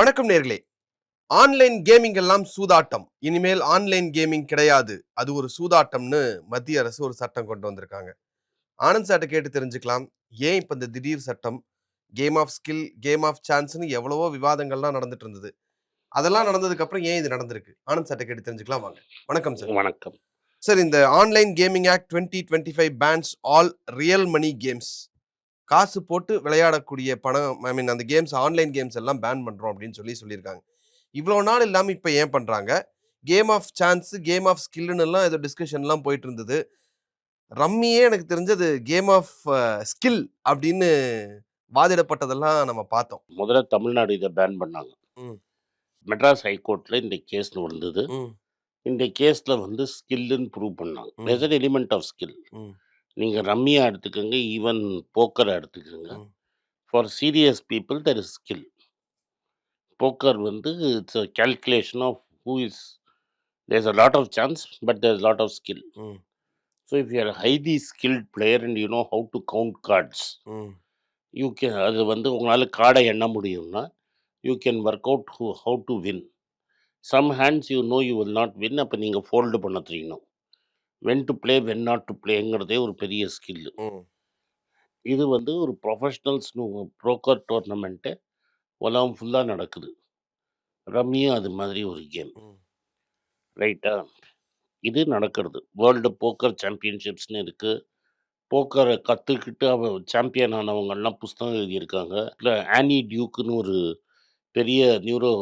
வணக்கம் நேர்களே. Online gaming எல்லாம் சூதாட்டம். இனிமேல் ஆன்லைன் கேமிங் கிடையாது. அது ஒரு சூதாட்டம்னு மத்திய அரசு ஒரு சட்டம் கொண்டு வந்திருக்காங்க. ஆனந்த் சார்ட்ட கேட்டு தெரிஞ்சுக்கலாம். ஏன் இப்போ இந்த திடீர் சட்டம்? Game of skill game of சான்ஸ்னு எவ்வளவோ விவாதங்கள்லாம் நடந்துட்டு இருந்தது. அதெல்லாம் நடந்ததுக்கு அப்புறம் ஏன் இது நடந்திருக்கு? ஆனந்த் சார்ட்ட கேட்டு தெரிஞ்சுக்கலாம் வாங்க. வணக்கம் சார். வணக்கம். சார் இந்த online gaming act twenty twenty five bans all real money games காசு போட்டு விளையாடக்கூடிய பணம் ஐ மீன் அந்த கேம்ஸ் ஆன்லைன் கேம்ஸ் எல்லாம் பேன் பண்ணுறோம் அப்படின்னு சொல்லி சொல்லியிருக்காங்க. இவ்வளோ நாள் இல்லாமல் இப்போ ஏன் பண்ணுறாங்க game of chance game of ஸ்கில்லுன்னு எல்லாம் ஏதோ டிஸ்கஷன்லாம் போயிட்டு இருந்தது. ரம்மியே எனக்கு தெரிஞ்சது கேம் ஆஃப் ஸ்கில் அப்படின்னு வாதிடப்பட்டதெல்லாம் நம்ம பார்த்தோம். முதல்ல தமிழ்நாடு இதை பேன் பண்ணாங்க. மெட்ராஸ் ஹைகோர்ட்ல இந்த கேஸ் ம், இந்த கேஸ்ல வந்து ஸ்கில்லுன்னு ப்ரூவ் பண்ணாங்க. எலிமெண்ட் ஆஃப் ஸ்கில் நீங்க ரம்மியா எடுத்துக்கோங்க ஈவன் போக்கரை எடுத்துக்கோங்க. ம். For serious people there is skill poker வந்து it's calculation of who is there's a lot of chance but there's lot of skill hmm, so if you are highly skilled player and you know how to count cards hmm, you can அது வந்து உங்களால் கார்டை எண்ண முடியும்னா you can work out who how to win some hands you know you will not win அப்போ நீங்கள் fold பண்ண தெரியணும் when to play when not to ப்ளேங்கிறதே ஒரு பெரிய ஸ்கில்லு இது வந்து ஒரு ப்ரொஃபஷ்னல்ஸ் ப்ரோக்கர் டோர்னமெண்ட்டு உலகம் ஃபுல்லாக நடக்குது. ரம்மியும் அது மாதிரி ஒரு கேம். ரைட்டா இது நடக்கிறது. வேர்ல்டு போக்கர் சாம்பியன்ஷிப்ஸ்னு இருக்குது போக்கரை கற்றுக்கிட்டு அவ சாம்பியன் ஆனவங்கெல்லாம் புஸ்தகம் எழுதியிருக்காங்க. இல்லை ஆனி டியூக்குன்னு ஒரு பெரிய நியூரோ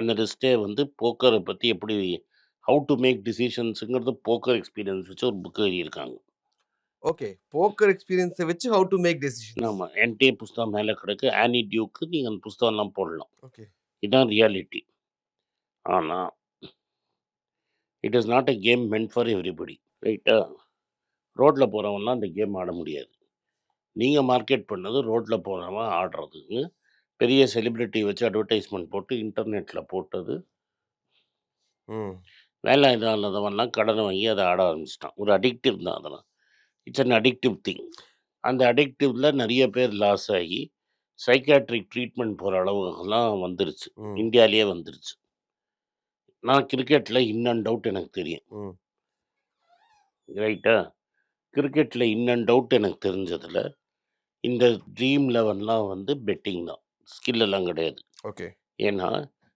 அனலிஸ்டே வந்து போக்கரை பற்றி எப்படி ஹவு டு மேக் டிசிஷன்ஸுங்கிறது போக்கர் எக்ஸ்பீரியன்ஸ் வச்சு ஒரு புக் எழுதியிருக்காங்க. ஓகே போக்கர் எக்ஸ்பீரியன்ஸை வச்சு ஹவு டு மேக் டெசிஷன் ஆமாம் என்கிட்டயே புஸ்தகம் மேலே கிடக்கு. ஆனி டியூக்கு நீங்கள் அந்த புஸ்தகம்லாம் போடலாம். ஓகே இதுதான் ரியாலிட்டி ஆனால் it is not a game meant for everybody ரைட்டா ரோட்டில் போகிறவன்லாம் அந்த கேம் ஆட முடியாது. நீங்கள் மார்க்கெட் பண்ணது ரோட்டில் போகிறவன் ஆடுறதுன்னு பெரிய செலிப்ரிட்டி வச்சு அட்வர்டைஸ்மெண்ட் போட்டு இன்டர்நெட்டில் போட்டது ம். வேலை இல்லாதவன்லாம் கடனை வாங்கி அதை ஆட ஆரம்பிச்சிட்டான். ஒரு அடிக்டிவ் தான் அதெல்லாம். இட்ஸ் அன் அடிக்டிவ் திங் அந்த அடிக்டிவில் நிறைய பேர் லாஸ் ஆகி சைக்காட்ரிக் ட்ரீட்மெண்ட் போகிற அளவுகள்லாம் வந்துருச்சு. இந்தியாவிலேயே வந்துருச்சு. நான் கிரிக்கெட்டில் இன் அண்ட் அவுட் எனக்கு தெரியும். ரைட்டா கிரிக்கெட்டில் இன் அண்ட் அவுட் எனக்கு தெரிஞ்சதில் இந்த ட்ரீம் லெவன்லாம் வந்து பெட்டிங் தான். ஸ்கில் எல்லாம் கிடையாது. ஓகே. ஏன்னா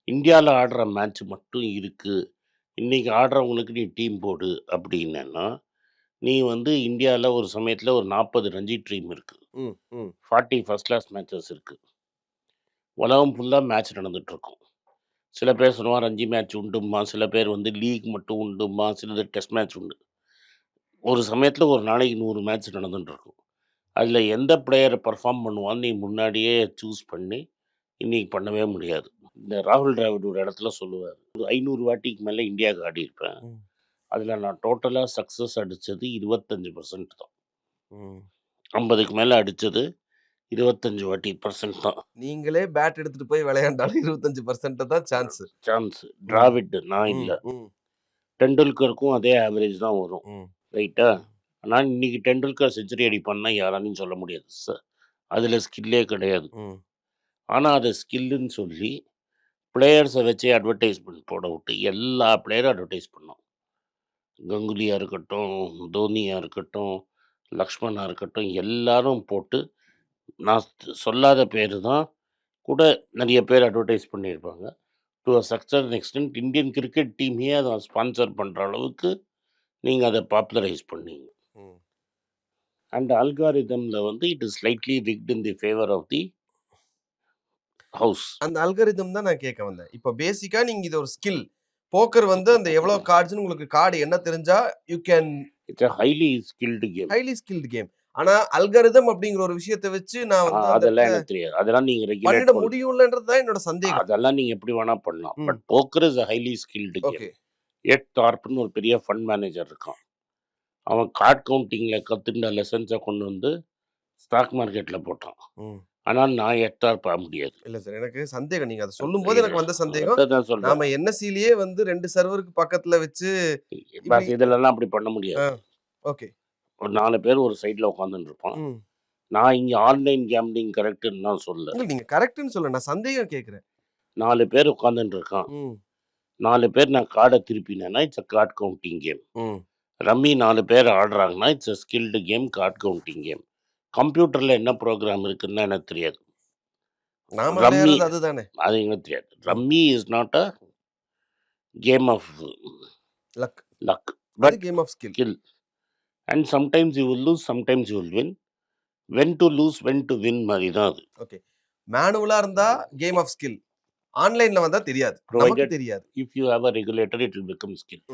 இந்தியாவில் ஆடுற மேட்ச் மட்டும் இருக்குது இன்றைக்கி ஆடுறவங்களுக்கு நீ டீம் போடு அப்படின்னா நீ வந்து இந்தியாவில் ஒரு சமயத்தில் ஒரு நாற்பது ரஞ்சி டீம் இருக்குது ஃபார்ட்டி ஃபஸ்ட் கிளாஸ் மேட்சஸ் இருக்குது உலகம் ஃபுல்லாக மேட்ச் நடந்துகிட்ருக்கும் சில பேர் சொல்லுவான் ரஞ்சி மேட்ச் உண்டுமா சில பேர் வந்து லீக் மட்டும் உண்டுமா சிலது டெஸ்ட் மேட்ச் உண்டு. ஒரு சமயத்தில் ஒரு நாளைக்கு நூறு மேட்ச் நடந்துட்டுருக்கும். அதில் எந்த பிளேயரை பர்ஃபார்ம் பண்ணுவான்னு நீ முன்னாடியே சூஸ் பண்ணி இன்னைக்கு பண்ணவே முடியாது. இந்த ராகுல் டிராவிட் ஒரு இடத்துல சொல்லுவார் ஒரு ஐநூறு வாட்டிக்கு மேலே இந்தியாவுக்கு ஆடியிருப்பேன் அதில் நான் டோட்டலாக சக்ஸஸ் அடித்தது இருபத்தஞ்சி பர்சன்ட் தான். ஐம்பதுக்கு மேலே அடித்தது இருபத்தஞ்சி வாட்டி பர்சன்ட் தான். நீங்களே பேட் எடுத்துட்டு போய் விளையாண்டாலும் இருபத்தஞ்சு பர்சன்ட் தான் சான்ஸ் சான்ஸ் டிராவிட் நான் இல்லை. டெண்டுல்கருக்கும் அதே ஆவரேஜ் தான் வரும். ரைட்டா ஆனால் இன்னைக்கு டெண்டுல்கர் செஞ்சுரி அடிப்பான்னா யாராலையும் சொல்ல முடியாது சார் அதில் ஸ்கில்லே கிடையாது. ஆனால் அதை ஸ்கில்லுன்னு சொல்லி பிளேயர்ஸை வச்சே அட்வர்டைஸ்மெண்ட் போட விட்டு எல்லா பிளேயரும் அட்வர்டைஸ் பண்ணோம். கங்குலியாக இருக்கட்டும் தோனியாக இருக்கட்டும் லக்ஷ்மணா இருக்கட்டும் எல்லாரும் போட்டு நான் சொல்லாத பேர் தான் கூட நிறைய பேர் அட்வர்டைஸ் பண்ணியிருப்பாங்க. To a success extent Indian cricket டீமையே அதை ஸ்பான்சர் பண்ணுற அளவுக்கு நீங்கள் அதை பாப்புலரைஸ் பண்ணீங்க. அண்ட் அல்காரிதமில் வந்து it is slightly wicked in the favour of the house. அந்த அல்கரிதம் தான் நான் கேட்க வந்தேன். இப்போ பேசிக்கா நீங்க இது ஒரு ஸ்கில். போக்கர் வந்து அந்த எவ்வளவு கார்ட்ஸ்னு உங்களுக்கு கார்டு என்ன தெரிஞ்சா you can it's highly skilled game. Highly skilled game. ஆனா அல்கரிதம் அப்படிங்கிற ஒரு விஷயத்தை வச்சு நான் வந்து அதெல்லாம் எனக்கு தெரியாது. அதெல்லாம் நீங்கள் ரெகுலேட் பண்ண. முடியும்லன்றது தான் என்னோட சந்தேகம். அதெல்லாம் நீங்கள் எப்படி வேணால் பண்ணலாம். But poker is highly skilled game. Okay. எட் தார்ப்னு ஒரு பெரிய ஃபண்ட் மேனேஜர் இருக்கான். அவன் கார்ட் கவுண்டிங்கில் கற்றுண்ட லெசன்ஸை கொண்டு வந்து ஸ்டாக் மார்க்கெட்டில் போட்டான். ஆனால் நான் எட் தார்ப் ஆக முடியாது. இல்ல சார் எனக்கு சந்தேகம். நீங்க அதை சொல்லும்போது எனக்கு வந்த சந்தேகம். நாம என்எஸ்சிலேயே வந்து ரெண்டு சர்வருக்கு பக்கத்துல வச்சு இதிலெல்லாம் அப்படி பண்ண முடியாது. ஓகே. ஒரு நாலு பேர் ஒரு சைடில் உட்காந்துட்டு இருப்பான். நான் இங்கே ஆன்லைன் கேம்லிங் கரெக்டுன்னு நான் சொல்ல இல்ல நீங்க கரெக்ட்னு சொல்ல நான் சந்தேகம் கேக்குறேன் நாலு பேர் உட்காந்துட்டு இருக்கான். நாலு பேர் நான் கார்டை திருப்பினேன்னா it's a card counting game. Rummy நாலு பேர் ஆடுறாங்கன்னா it's a skilled game card counting game கம்ப்யூட்டரில் என்ன ப்ரோக்ராம் இருக்குன்னு எனக்கு தெரியாது. ரம்மி அதுதானே? அது எங்களுக்கு தெரியாது. Rummy is not a game of luck luck but game of skill skill and sometimes you will lose sometimes you will win when to lose when to win மாதிரி தான் அது. ஓகே மேனுவலா இருந்தா கேம் ஆஃப் ஸ்கில் ஆன்லைன்ல வந்தா தெரியாது. தெரியாது. If you have a regulator it will become skill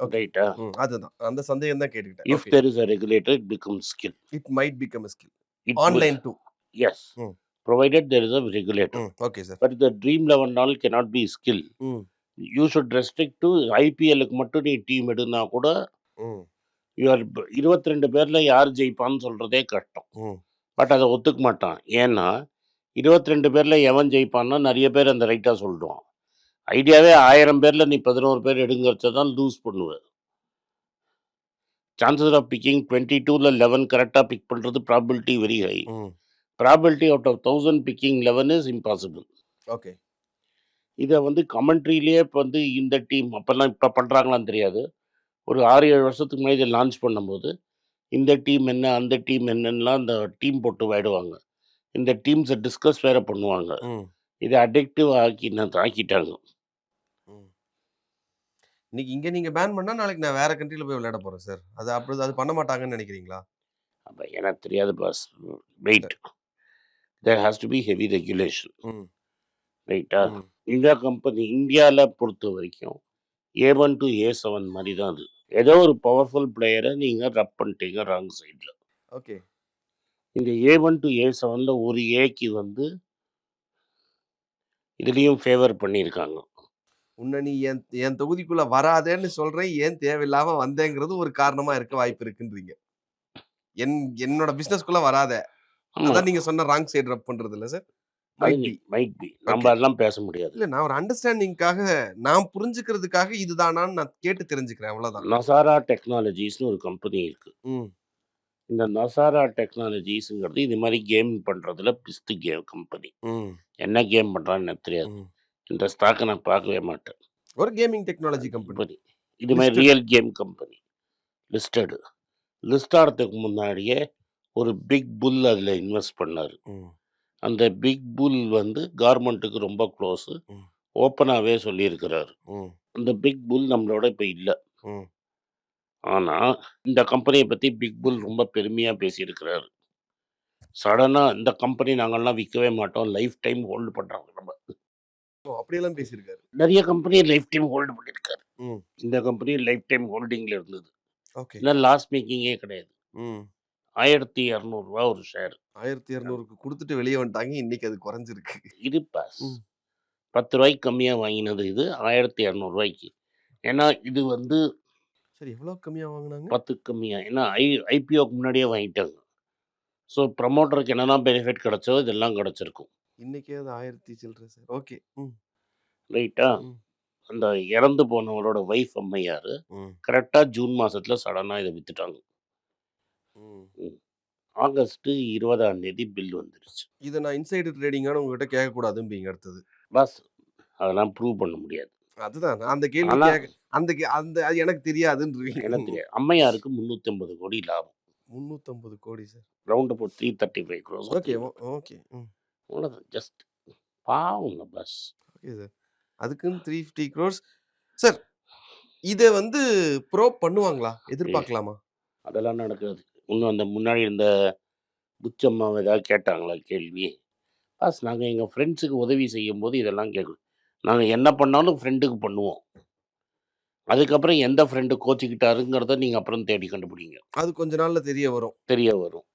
ரைட்டா? அதுதான். அந்த சந்தேகம் தான் கேட்டுக்கிட்டேன். If there is a regulator it become skill it might become skill it online too provided there is a regulator. ம். Okay sir but the dream 11 நாள் be skill. ம். You should restrict to ஐபிஎல்லுக்கு மட்டும் நீ team எடுனா கூட you are இருபத்தி ரெண்டு பேர்ல யார் ஜெயிப்பான்னு சொல்றதே கஷ்டம். பட் அதை ஒத்துக்க மாட்டான். ஏன்னா இருபத்தி ரெண்டு பேர்ல எவன் ஜெயிப்பான்னா நிறைய பேர் அந்த ரைட்டா சொல்லிடுவான் ஐடியாவே ஆயிரம் பேர்ல நீ பதினோரு பேர் எடுங்கிறச்ச தான் லூஸ் பண்ணுவ. சான்சஸ் ஆஃப் பிக்கிங் டுவெண்ட்டி டூவில் லெவன் கரெக்டாக பிக் பண்ணுறது probability very high probability out of thousand picking eleven is impossible okay இதை வந்து கமெண்ட்ரிலேயே இப்போ வந்து இந்த டீம் அப்போல்லாம் இப்போ பண்ணுறாங்களான்னு தெரியாது. ஒரு ஆறு ஏழு வருஷத்துக்கு முன்னாடி இதை லான்ச் பண்ணும்போது இந்த டீம் என்ன அந்த டீம் என்னன்னுலாம் அந்த டீம் போட்டு விளையாடுவாங்க. இந்த டீம்ஸை டிஸ்கஸ் வேற பண்ணுவாங்க. இதை அடிக்டிவ் ஆக்கி ஆக்கிட்டாங்க. இன்னைக்கு இங்க நீங்க பேன் பண்ணா நாளைக்கு நான் வேற கண்ட்ரில போய் விளையாட போறேன் சார் அது அப்படி அது பண்ண மாட்டாங்கன்னு நினைக்கிறீங்களா? அப்போ எனக்கு தெரியாது boss wait there has to be heavy regulation ரைட்டா ம். இந்த கம்பெனி இந்தியாவில் பொறுத்த வரைக்கும் A one to A seven மாதிரி தான் அது. ஏதோ ஒரு பவர்ஃபுல் பிளேயரை நீங்கள் ரப் பண்ணிட்டீங்க ராங் சைடில் ஓகே. இந்த ஏ ஒன் டு ஏ செவனில் ஒரு ஏக்கு வந்து இதுலேயும் ஃபேவர் பண்ணியிருக்காங்க. உன்னை நீ என் என் தொகுதிக்குள்ள வராதேன்னு சொல்றேன் ஏன் தேவையில்லாம வந்தேங்கிறது ஒரு காரணமா இருக்க வாய்ப்பு இருக்குன்றீங்க. என் என்னோட பிசினஸ்க்குள்ள வராத. அதான் நீங்க சொன்ன ராங் சைடு ரப் பண்றது இல்ல sir might be might be நம்ம அதெல்லாம் பேச முடியாது. இல்ல நான் ஒரு அண்டர்ஸ்டாண்டிங்காக நான் புரிஞ்சுக்கிறதுக்காக இதுதானான்னு நான் கேட்டு தெரிஞ்சுக்கிறேன் அவ்வளவுதான். நசாரா டெக்னாலஜிஸ்னு ஒரு கம்பெனி இருக்கு. இந்த நசாரா டெக்னாலஜிஸுங்கிறது இது மாதிரி கேம் பண்ணுறதுல பிஸ்து கேம் கம்பெனி என்ன கேம் பண்ணுறான்னு எனக்கு தெரியாது. இந்த ஸ்டாக்கை நான் பார்க்கவே மாட்டேன். ஒரு கேமிங் டெக்னாலஜி கம்பெனி. இது மாதிரி real game company. Listed. List ஆகிறதுக்கு முன்னாடியே ஒரு பிக் புல் அதில் இன்வெஸ்ட் பண்ணார். அந்த பிக் புல் வந்து கவர்மெண்ட்டுக்கு ரொம்ப க்ளோஸு. ஓப்பனாகவே சொல்லியிருக்கிறாரு. அந்த பிக் புல் நம்மளோட இப்போ இல்லை. ஆனால் இந்த கம்பெனியை பற்றி பிக் புல் ரொம்ப பெருமையாக பேசியிருக்கிறாரு. சடனாக இந்த கம்பெனி நாங்கள்லாம் விற்கவே மாட்டோம். லைஃப் டைம் ஹோல்டு பண்ணுறாங்க நம்ம. அப்படியெல்லாம் பேசியிருக்காரு. நிறைய கம்பெனி லைஃப் டைம் ஹோல்டு பண்ணியிருக்காரு. இந்த கம்பெனி லைஃப் டைம் ஹோல்டிங்கில் இருந்தது. ஓகே. இல்லை லாஸ் மேக்கிங்கே கிடையாது. ஆயிரத்தி இரநூறுவா ஒரு ஷேர் ஆயிரத்தி இரநூறுக்கு கொடுத்துட்டு வெளியே வந்துட்டாங்க. இன்னைக்கு அது குறைஞ்சிருக்கு. இது பாஸ் பத்து ரூபாய்க்கு கம்மியாக வாங்கினது இது. ஆயிரத்தி இரநூறுவாய்க்கு. ஏன்னா இது வந்து சரி எவ்வளோ கம்மியா வாங்குனாங்க? பத்து கம்மியாக ஏன்னா ஐ ஐபிஓக்கு முன்னாடியே வாங்கிட்டாங்க. ஸோ ப்ரமோட்டருக்கு என்னென்ன பெனிஃபிட் கிடைச்சோ இதெல்லாம் கிடச்சிருக்கும். இன்னைக்கே அது ஆயிரத்தி சில்லற சார். ஓகே. ம். ரைட்டா? அந்த இறந்து போனவரோட ஒய்ஃப் அம்மையார் ம். கரெக்டாக ஜூன் மாதத்தில் சடனாக இதை விற்றுட்டாங்க ம். ஆகஸ்ட்டு இருபதாம் தேதி பில் வந்துருச்சு. இதை நான் இன்சைடு ட்ரேடிங்கான உங்ககிட்ட கேட்கக்கூடாதும்பீங்க அடுத்தது. பஸ். அதெல்லாம் ப்ரூவ் பண்ண முடியாது. அதுதான். நான் அந்த கேள்வி கேட்க அந்த கே- அந்த அது எனக்கு தெரியாதுன்றீங்க. எனக்கு தெரியாது. அம்மையாருக்கு முந்நூற்றி ஐம்பது கோடி லாபம். முந்நூற்றம்பது கோடி sir. Round about three thirty five crores okay. Okay. ம். அவ்வளோதான் ஜஸ்ட் பாவங்க பஸ் ஓகே சார் அதுக்குன்னு த்ரீ ஃபிஃப்டி க்ரோர்ஸ் சார் இதை வந்து ப்ரோ பண்ணுவாங்களா? எதிர்பார்க்கலாமா? அதெல்லாம் நடக்காது. இன்னும் அந்த முன்னாடி இருந்த புச்சம்மா ஏதாவது கேட்டாங்களா? கேள்வி. பாஸ் நாங்கள் எங்கள் ஃப்ரெண்ட்ஸுக்கு உதவி செய்யும் போது இதெல்லாம் கேட்கணும் நாங்கள் என்ன பண்ணாலும் ஃப்ரெண்டுக்கு பண்ணுவோம். அதுக்கப்புறம் எந்த ஃப்ரெண்டு கோச்சிக்கிட்டாருங்கிறத நீங்கள் அப்புறம் தேடி கண்டுபிடிங்க. அது கொஞ்ச நாள்ல தெரிய வரும். தெரிய வரும்.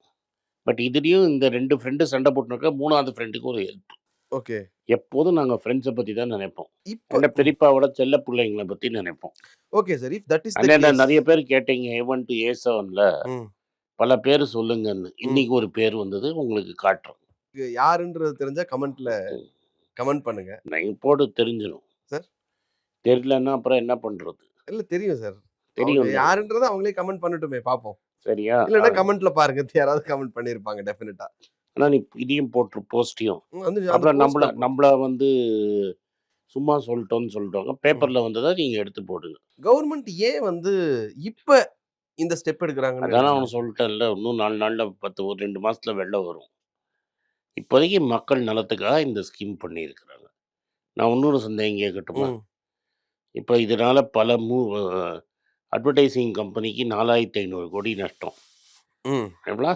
பட் இதுலேயும் இந்த ரெண்டு ஃப்ரெண்டு சண்டை போட்டுருக்க மூணாவது ஃப்ரெண்டுக்கு ஒரு ஹெல்ப் ஓகே. எப்போதும் நாங்கள் ஃப்ரெண்ட்ஸை பற்றி தான் நினைப்போம். இப்போ பெரியப்பாவோட செல்ல பிள்ளைங்களை பற்றி நினைப்போம். Okay sir if that is நிறைய பேர் கேட்டீங்க ஏ ஒன் டு ஏ செவனில் பல பேர் சொல்லுங்கன்னு. இன்னைக்கு ஒரு பேர் வந்தது உங்களுக்கு காட்டுறோம். யாருன்றது தெரிஞ்சா கமெண்ட்ல. கமெண்ட் பண்ணுங்க. நான் போட்டு தெரிஞ்சிடும் சார் தெரியலன்னா அப்புறம் என்ன பண்றது? இல்ல தெரியும் சார் தெரியும் யாருன்றதை அவங்களே கமெண்ட் பண்ணட்டுமே பாப்போம். சரியா இல்லைன்னா கமெண்ட்ல பாருங்க யாராவது கமெண்ட் பண்ணிருப்பாங்க டெஃபினட்டா ஆனா நீ இதையும் போட்டுரு போஸ்ட்டையும். ம். வந்து அந்த அப்புறம் நம்மள நம்மள வந்து சும்மா சொல்லிட்டோம்னு சொல்லிடுவாங்க. ம். பேப்பர்ல வந்தத நீங்க எடுத்து போடுங்க. கவர்மெண்ட் ஏன் வந்து இப்ப இந்த ஸ்டெப் எடுக்குறாங்கன்னு அதான்? உனக்கு சொல்லிட்டேன்ல. இன்னும் 4 நாள்ல 10 ஒரு 2 மாசத்துல வெள்ளம் வரும். இப்போதைக்கு மக்கள் நலத்துக்காக இந்த ஸ்கீம் பண்ணியிருக்கிறாங்க. நான் இன்னொரு சந்தேகம் கேட்கட்டுமா? இப்ப இதனால பல மூ அட்வர்டைசிங் கம்பெனிக்கு 4500 கோடி நஷ்டம். எவ்வளோ?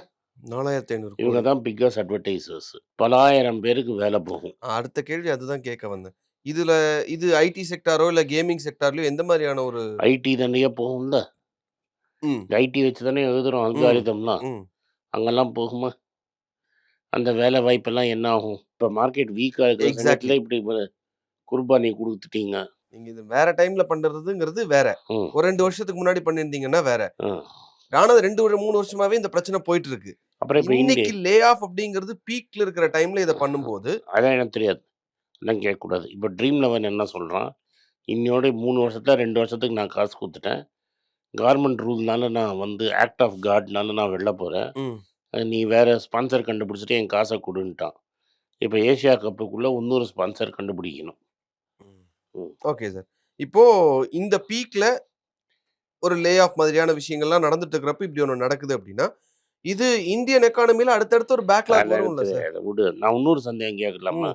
4500 இவங்க கோடி. தான் பிக்கஸ்ட் அட்வர்டைசர்ஸ். பலாயிரம் பேருக்கு வேலை போகும். அடுத்த கேள்வி அதுதான் கேட்க வந்தேன். இதுல இது ஐடி செக்டாரோ இல்ல கேமிங் செக்டார்லயோ எந்த மாரியான ஒரு ஐடி தானேயே போகும்ல. ஐடி வச்சு தானே எழுதுறோம். அல்காரிதம்லாம். அங்கெல்லாம் போகுமா? அந்த வேலை வாய்ப்பெல்லாம் என்ன ஆகும்? இப்ப மார்க்கெட் வீக்கா இருக்கிற இப்படி குர்பானி குடுத்துட்டீங்க. நீங்க இது வேற டைம்ல பண்றதுங்கிறது வேற. ஒரு 2 வருஷத்துக்கு முன்னாடி பண்ணியிருந்தீங்கன்னா வேற. ஆனா 2 ஒரு 3 வருஷமாவே இந்த பிரச்சனை போயிட்டு இருக்கு. அப்புறம் இன்னைக்கு லே ஆஃப் அப்படிங்கிறது பீக்ல இருக்கிற டைம்ல இத பண்ணும்போது அதான் எனக்கு தெரியாது. அதெல்லாம் கேட்கக்கூடாது. இப்ப ட்ரீம் லெவன் என்ன சொல்றான்? இன்னையோட 3 வருஷத்துல 2 வருஷத்துக்கு நான் காசு குடுத்துட்டேன். கவர்ன்மென்ட் ரூல்னால நான் வந்து ஆக்ட் ஆஃப் காட்னால நான் வெளில. அ நீ வேற ஸ்பான்சர் கண்டுபிடிச்சுட்டு என் காச குடுன்ட்டான். இப்ப ஏசியா கப்புக்குள்ள இன்னொரு ஸ்பான்சர் கண்டுபிடிக்கணும். Okay sir. இப்போ இந்த பீக்ல ஒரு லே ஆஃப் மாதிரியான விஷயங்கள்லாம் நடந்துட்டு இருக்கிறப்ப இப்படி ஒண்ணு நடக்குது அப்படின்னா, இது இந்தியன் எக்கானமில அடுத்தடுத்து ஒரு பேக்லாக் வரும்ல சார்? விடு. நான் இன்னொரு சந்தேகம் கேட்கலாமா?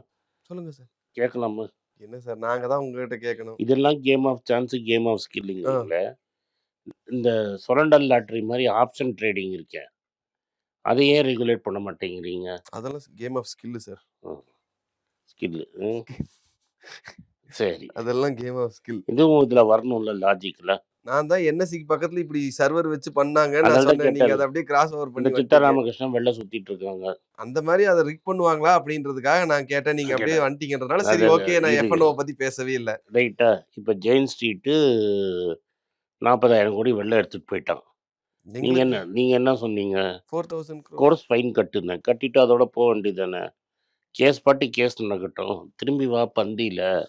சொல்லுங்க சார். கேட்கலாமா? என்ன சார் நாங்க தான் உங்ககிட்ட கேட்கணும். இதெல்லாம் game of chance, game of. ஸ்கில்லுங்கிறீங்களே. இந்த சுரண்டல் லாட்டரி மாரி ஆப்ஷன் ட்ரேடிங் இருக்கே. அத ஏன் ரெகுலேட் பண்ண மாட்டேங்கிறீங்க? அதெல்லாம் game of skill sir. Skill. சரி. அதெல்லாம் கேம் ஆஃப் ஸ்கில். இதுவும் இதுல வரணும்ல லாஜிக்ல. நான் தான் என்எஸ்சிக்கு பக்கத்துல இப்படி சர்வர் வச்சு பண்ணாங்கன்னு நான் சொன்னேன். நீங்க. அத அப்படியே கிராஸ் ஓவர் பண்ணி சித்தா. ராமகிருஷ்ணன் வெளில சுத்திட்டு இருக்காங்க. அந்த மாரி அத ரிக் பண்ணுவாங்களா அப்படின்றதுக்காக நான் கேட்டேன். நீங்க அப்படியே கேட்டேன். வந்துட்டீங்கன்றதுனால சரி ஓகே நான். எஃப்என்ஓ பத்தி பேசவே இல்ல. ரைட்டா? இப்ப ஜெயின் ஸ்ட்ரீட்டு 40,000 கோடி வெளில எடுத்துட்டு போயிட்டான். நீங்க என்ன நீங்க என்ன சொன்னீங்க? 4000 crore. கோர்ஸ் ஃபைன் கட்டுனேன். கட்டிட்டு அதோட போ வேண்டியதுதானே. கேஸ் பாட்டு கேஸ் நடக்கட்டும். திரும்பி வா பந்தியில.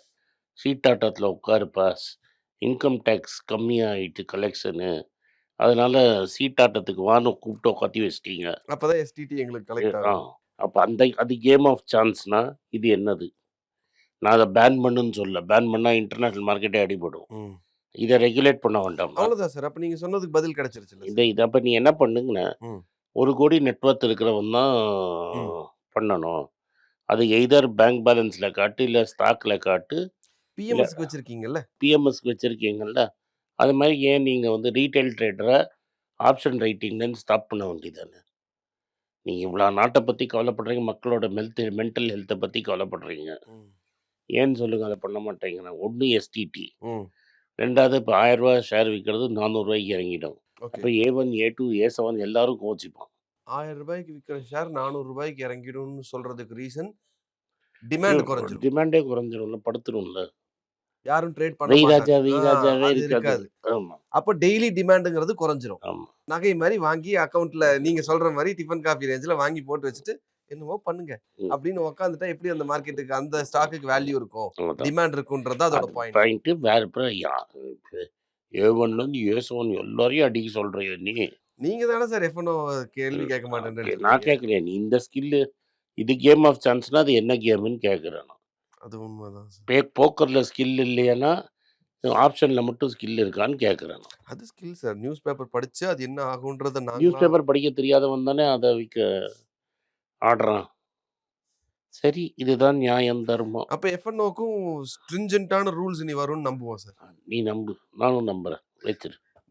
சீட்டாட்டத்துல உட்காருப்பா. ஸ் இன்கம் டேக்ஸ் கம்மியாயிட்டு கலெக்ஷனு. அதனால சீட்டாட்டத்துக்கு வான்னு கூப்பிட்டு உட்காத்தி வச்சுட்டீங்க. அப்பதான் எஸ்டிடி எங்களுக்கு கலெக்ட் ஆ. அப்ப அந்த அது கேம் ஆஃப் சான்ஸ்னா, இது என்னது? நான் அத பேன் பண்ணுன்னு சொல்லல. பேன் பண்ணா இன்டர்நேஷனல் மார்க்கெட்டே அடிபடும். இத ரெகுலேட் பண்ண வேண்டாமா? அவ்வளவுதான் சார். அப்ப நீங்க சொன்னதுக்கு பதில் கிடைச்சிருச்சுல்ல இத. இத அப்ப நீ என்ன பண்ணுங்கண்ணே. 1 கோடி நெட் வொர்த் இருக்கிறவன் தான். பண்ணணும். அது எய்தர் பேங்க் பேலன்ஸ்ல காட்டு, இல்ல ஸ்டாக்ல காட்டு, பிஎம்எஸ்க்கு வச்சிருக்கீங்கல்ல? பிஎம்எஸ்க்கு வச்சிருக்கீங்கல்ல. அது மாரி ஏன் நீங்க வந்து ரீட்டெயில் ட்ரேடர ஆப்ஷன் ரைட்டிங்லன்னு ஸ்டாப் பண்ண வேண்டியதுதானே. நீங்க இவ்வளோ நாட்ட பத்தி கவலைப்படுறீங்க. மக்களோட மெல்த் மென்டல் ஹெல்த்த பத்தி கவலைப்படுறீங்க. ஏன்னு சொல்லுங்க அத பண்ண மாட்டேங்கிறாங்க. ஒண்ணு எஸ்டிடி. 2வது இப்ப. 1000 ஷேர் ரூ. 400 இறங்கிடும். ஓகே. அப்ப ஏ1, ஏ2, ஏ7 எல்லாரும் கோவிச்சுப்பான். ரூ. 1000 விக்கிற ஷேர். 400 இறங்கிடும்னு சொல்றதுக்கு ரீசன் டிமாண்ட் குறைஞ்சிரும். டிமாண்டே குறைஞ்சிரும்ல. படுத்துரும்ல. யாரும் ட்ரேட் பண்ண இருக்காது. அப்ப டெய்லி டிமாண்ட்ங்கிறது குறைஞ்சிரும். நகை மாரி வாங்கி அக்கவுண்ட்ல நீங்க சொல்ற மாரி டிஃபன் காஃபி ரேஞ்சுல வாங்கி போட்டு வச்சுட்டு, என்னமோ பண்ணுங்க. அப்படின்னு உட்காந்துட்டா எப்படி அந்த மார்க்கெட்டுக்கு அந்த ஸ்டாக்குக்கு வேல்யூ இருக்கும்? டிமாண்ட் இருக்கும்ன்றது அதோட அது பாயிண்ட். வேற ஏ1லேருந்து ஏ7 எல்லாரையும் அடிக்க சொல்றியா நீ? நீங்க தானே சார் எஃப்என்ஓ கேள்வி. கேட்க மாட்டேன்னு ஓகே. நான். கேட்கலையே. நீ இந்த ஸ்கில்லு இது கேம் ஆஃப் சான்ஸ்னா அது என்ன கேம்ன்னு கேட்கிறேன். அது உண்மதான். பே போக்கர்ல ஸ்கில் இல்லையானா, ஆப்ஷன்ல மட்டும் ஸ்கில் இருக்கான்னு கேட்கிறேன் நான். அது ஸ்கில் சார். நியூஸ் பேப்பர் படிச்சு அது என்ன ஆகும்ன்றத நியூஸ் நாங்களா பேப்பர் படிக்க தெரியாதவன் தானே அத விக்க ஆடுறான். சரி, இதுதான் நியாயம், தர்மம். அப்ப எஃப்என்ஓக்கும் ஸ்ட்ரிஞ்சன்ட்டான ரூல்ஸ் இனி வரும்னு நம்புவோம் சார். நீ நம்பு. நானும் நம்புறேன். வச்சிரு.